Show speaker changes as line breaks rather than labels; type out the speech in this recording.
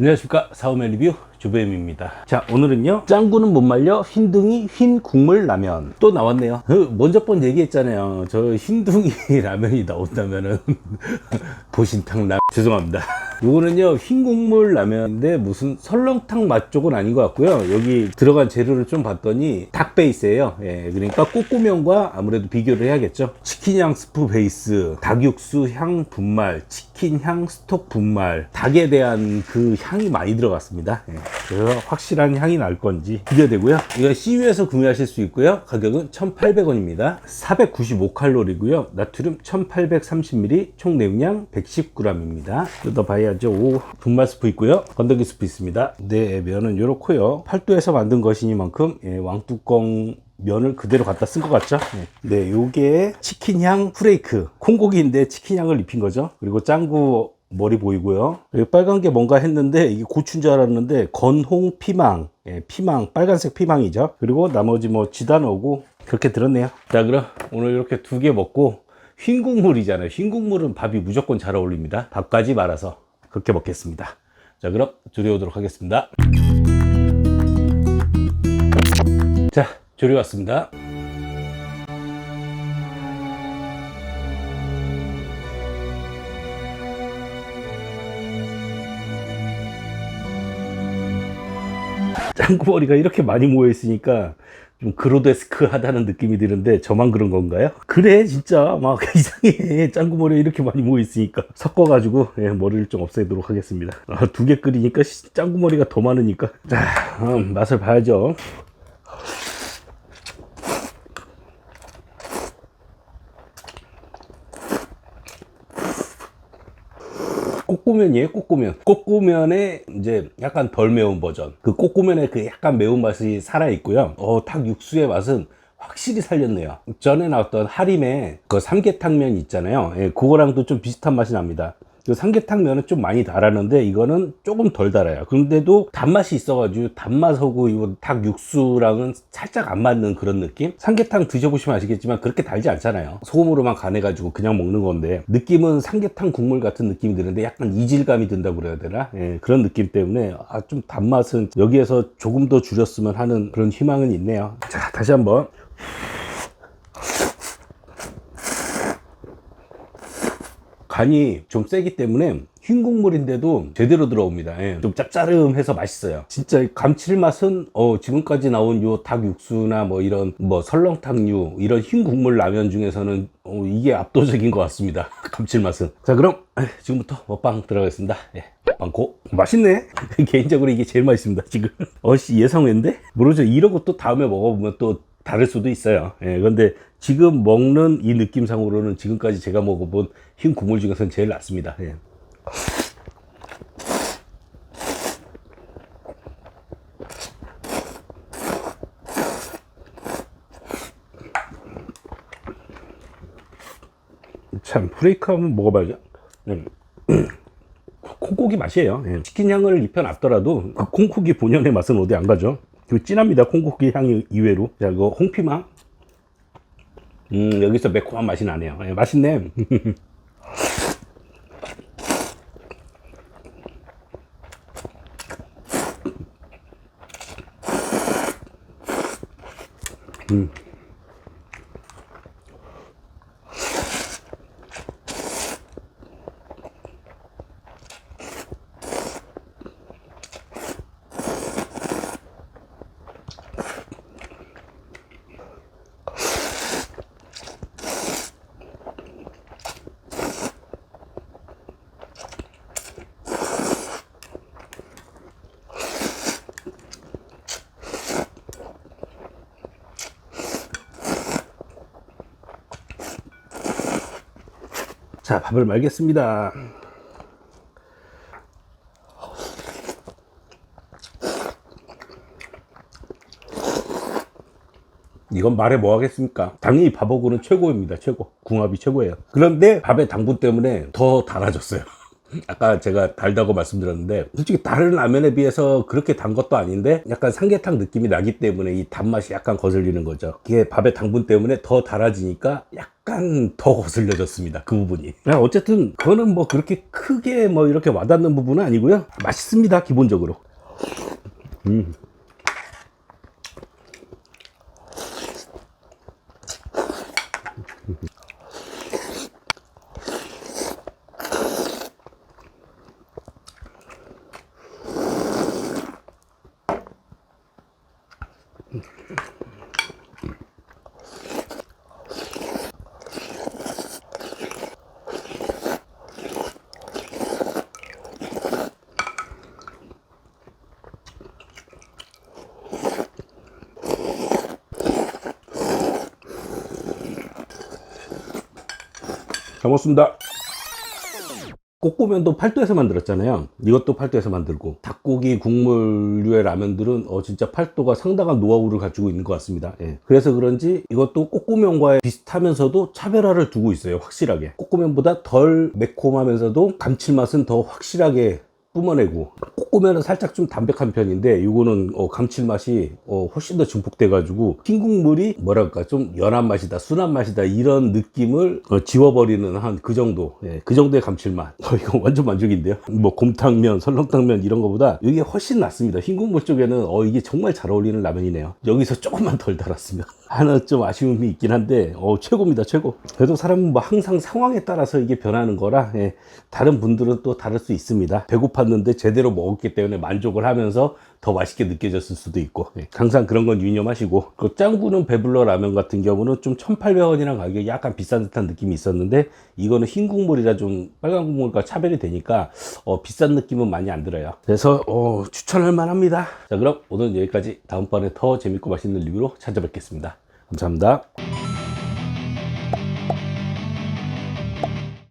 안녕하십니까. 사우멜 리뷰 주뱀입니다. 자 오늘은요. 짱구는 못 말려 흰둥이 흰 국물 라면 또 나왔네요. 그 먼저 번 얘기했잖아요. 저 흰둥이 라면이 나온다면은 보신탕 라면 죄송합니다. 요거는요 흰 국물 라면인데 무슨 설렁탕 맛 쪽은 아닌 것 같고요. 여기 들어간 재료를 좀 봤더니 닭 베이스예요. 예, 그러니까 꼬꼬면과 아무래도 비교를 해야겠죠. 치킨 향 스프 베이스 닭육수 향 분말 치킨 향 스톡 분말 닭에 대한 그 향이 많이 들어갔습니다. 예, 그래서 확실한 향이 날 건지 기대되고요. 이거 CU에서 구매하실 수 있고요. 가격은 1,800원입니다. 495칼로리고요. 나트륨 1830ml 총 내용량 110g입니다. 뜯어봐야죠. 오, 분말 스프 있고요. 건더기 스프 있습니다. 네 면은 요렇고요. 팔도에서 만든 것이니만큼 예, 왕뚜껑 면을 그대로 갖다 쓴 것 같죠? 네. 네, 요게 치킨향 프레이크. 콩고기인데 치킨향을 입힌 거죠. 그리고 짱구 머리 보이고요. 빨간 게 뭔가 했는데 이게 고추인 줄 알았는데 건홍 피망. 예, 피망, 빨간색 피망이죠. 그리고 나머지 뭐 지단어고 그렇게 들었네요. 자, 그럼 오늘 이렇게 두 개 먹고 흰 국물이잖아요. 흰 국물은 밥이 무조건 잘 어울립니다. 밥까지 말아서 그렇게 먹겠습니다. 자, 그럼 조리하도록 하겠습니다. 자, 조리 왔습니다. 짱구머리가 이렇게 많이 모여 있으니까 좀 그로데스크하다는 느낌이 드는데 저만 그런 건가요? 그래 진짜. 막 이상해. 짱구머리가 이렇게 많이 모여 있으니까. 섞어가지고 예, 머리를 좀 없애도록 하겠습니다. 아, 두 개 끓이니까 씨, 짱구머리가 더 많으니까. 자 음, 맛을 봐야죠 꼬꼬면이에요, 꼬꼬면. 꼬꼬면의 이제 약간 덜 매운 버전. 그 꼬꼬면의 그 약간 매운맛이 살아있고요. 어, 닭 육수의 맛은 확실히 살렸네요. 전에 나왔던 하림의 그 삼계탕면 있잖아요. 예, 그거랑도 좀 비슷한 맛이 납니다. 그 삼계탕 면은 좀 많이 달았는데 이거는 조금 덜 달아요. 그런데도 단맛이 있어가지고 단맛하고 이거 닭 육수랑은 살짝 안 맞는 그런 느낌? 삼계탕 드셔보시면 아시겠지만 그렇게 달지 않잖아요. 소금으로만 간해가지고 그냥 먹는 건데 느낌은 삼계탕 국물 같은 느낌이 드는데 약간 이질감이 든다고 그래야 되나? 예, 그런 느낌 때문에 아, 좀 단맛은 여기에서 조금 더 줄였으면 하는 그런 희망은 있네요. 자, 다시 한번. 간이 좀 세기 때문에 흰 국물인데도 제대로 들어옵니다. 예, 좀 짭짜름해서 맛있어요. 진짜 이 감칠맛은 어, 지금까지 나온 요 닭 육수나 뭐 이런 뭐 설렁탕류 이런 흰 국물 라면 중에서는 어, 이게 압도적인 것 같습니다. 감칠맛은. 자 그럼 에, 지금부터 먹방 들어가겠습니다. 예. 빵고 맛있네. 개인적으로 이게 제일 맛있습니다. 지금 어씨 예상외인데 모르죠. 이러고 또 다음에 먹어보면 또 다를 수도 있어요. 예, 근데 지금 먹는 이 느낌상으로는 지금까지 제가 먹어본 흰 국물 중에서는 제일 낫습니다. 예. 참 프레이크 한번 먹어봐야죠. 음. 콩고기 맛이에요. 예. 치킨 향을 입혀놨더라도 그 콩고기 본연의 맛은 어디 안 가죠. 그 진합니다. 콩고기 향이 이외로. 자, 이거 홍피망. 음, 여기서 매콤한 맛이 나네요. 예, 맛있네. 자, 밥을 말겠습니다. 이건 말해 뭐 하겠습니까? 당연히 밥하고는 최고입니다. 최고. 궁합이 최고예요. 그런데 밥의 당분 때문에 더 달아졌어요. 아까 제가 달다고 말씀드렸는데 솔직히 다른 라면에 비해서 그렇게 단 것도 아닌데 약간 삼계탕 느낌이 나기 때문에 이 단맛이 약간 거슬리는 거죠. 이게 밥의 당분 때문에 더 달아지니까 약간 더 거슬려졌습니다 그 부분이. 그냥 어쨌든 그거는 뭐 그렇게 크게 뭐 이렇게 와닿는 부분은 아니고요. 맛있습니다 기본적으로. 음. 잘 먹습니다. 꼬꼬면도 팔도에서 만들었잖아요. 이것도 팔도에서 만들고 닭고기 국물류의 라면들은 어 진짜 팔도가 상당한 노하우를 가지고 있는 것 같습니다. 예. 그래서 그런지 이것도 꼬꼬면과 비슷하면서도 차별화를 두고 있어요. 확실하게 꼬꼬면보다 덜 매콤하면서도 감칠맛은 더 확실하게 뿜어내고 꼬꼬면은 살짝 좀 담백한 편인데 이거는 어, 감칠맛이 어, 훨씬 더 증폭돼 가지고 흰 국물이 뭐랄까 좀 연한 맛이다 순한 맛이다 이런 느낌을 어, 지워버리는 한 그 정도 예, 그 정도의 감칠맛. 어, 이거 완전 만족인데요? 뭐 곰탕면 설렁탕면 이런 거보다 이게 훨씬 낫습니다. 흰 국물 쪽에는 어 이게 정말 잘 어울리는 라면이네요. 여기서 조금만 덜 달았으면 하나 좀 아쉬움이 있긴 한데 어 최고입니다 최고. 그래도 사람은 뭐 항상 상황에 따라서 이게 변하는 거라 예, 다른 분들은 또 다를 수 있습니다. 배고팠는데 제대로 먹었기 때문에 만족을 하면서 더 맛있게 느껴졌을 수도 있고 예, 항상 그런 건 유념하시고. 그 짱구는 배불러 라면 같은 경우는 좀 1800원이랑 가격이 약간 비싼 듯한 느낌이 있었는데 이거는 흰 국물이라 좀 빨간 국물과 차별이 되니까 어, 비싼 느낌은 많이 안 들어요. 그래서 어, 추천할 만합니다. 자 그럼 오늘 여기까지 다음번에 더 재밌고 맛있는 리뷰로 찾아뵙겠습니다 감사합니다